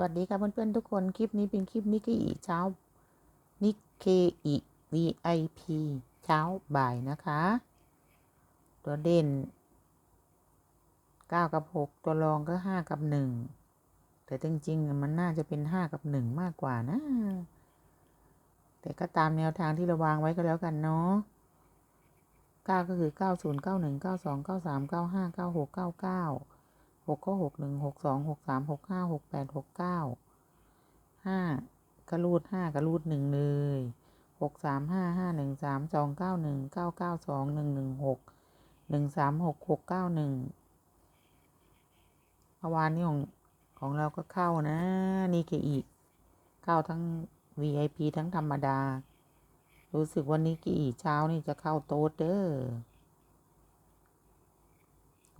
วัสดีค่ะเพื่อนๆทุกคนคลิปนี้เป็นคลิปนิกเกอีเช้านิกเคอี VIP เช้าบ่ายนะคะ ตัวเด่นเก้ากับหกตัวรองก็ห้ากับหนึ่งแต่จริงๆ มันน่าจะเป็นห้ากับหนึ่งมากกว่านะ แต่ก็ตามแนวทางที่เราวางไว้ก็แล้วกันเนาะเก้าก็คือเก้าศูนย์เก้า หกก็หกหนึ่งหกสองหกสามหกห้าหกแปดหกเก้าห้ากระรูดห้ากระรูดหนึ่งเลยหกสามห้าห้าหนึ่งสามสองเก้าหนึ่งเก้าเก้าสองหนึ่งหนึ่งหกหนึ่งสามหกหกเก้าหนึ่งเมื่อวานนี้ของของเราก็เข้านะนี่เคอีก เข้าทั้ง VIP ทั้งธรรมดา รู้สึกวันนี้กี่เช้านี่จะเข้าโต๊ดเด้อ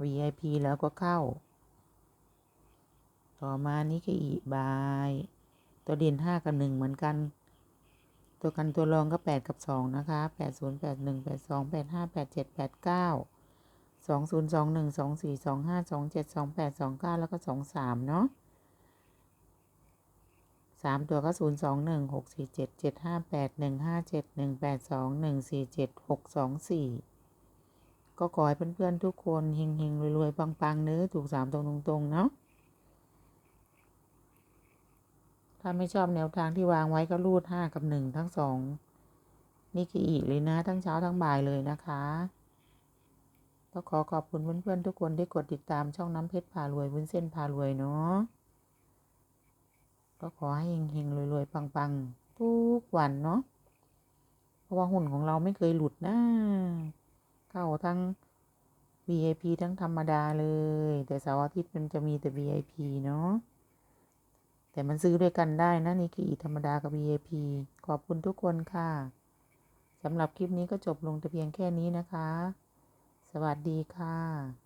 VIP แล้วก็เข้า ต่อมานี้ก็อีบาย ตัวเด่นห้ากับหนึ่งเหมือนกัน ตัวกันตัวรองก็แปดกับสองนะคะแปดศูนย์แปดหนึ่งแปดสองแปดห้าแปดเจ็ดแปดเก้าสองศูนย์สองหนึ่งสองสี่สองห้าสองเจ็ดสองแปดสองเก้าแล้วก็สองสามเนาะสามตัวก็ศูนย์สองหนึ่งหกสี่เจ็ดเจ็ดห้าแปดหนึ่งห้าเจ็ดหนึ่งแปดสองหนึ่งสี่เจ็ดหกสองสี่ก็ขอให้เพื่อนๆทุกคนเฮงๆรวยๆปังๆเนื้อถูกสามตรงๆๆเนาะ ถ้าไม่ชอบแนวทางที่วางไว้ก็รูดห้ากับหนึ่งทั้งสองนี่คืออีกเลยนะทั้งเช้าทั้งบ่ายเลยนะคะก็ขอขอบคุณเพื่อนๆทุกคนที่กดติดตามช่องน้ำเพชรพารวยวุ้นเส้นพารวยเนาะก็ขอให้เฮงๆรวยๆปังๆทุกวันเนาะเพราะว่าหุ่นของเราไม่เคยหลุดนะเข้าทั้ง VIP ทั้งธรรมดาเลย แต่เสาร์อาทิตย์มันจะมีแต่ VIP เนาะ แต่มันซื้อด้วยกันได้นะ นี่คืออีธรรมดากับ VIP ขอบคุณทุกคนค่ะสำหรับคลิปนี้ก็จบลงแต่เพียงแค่นี้นะคะ สวัสดีค่ะ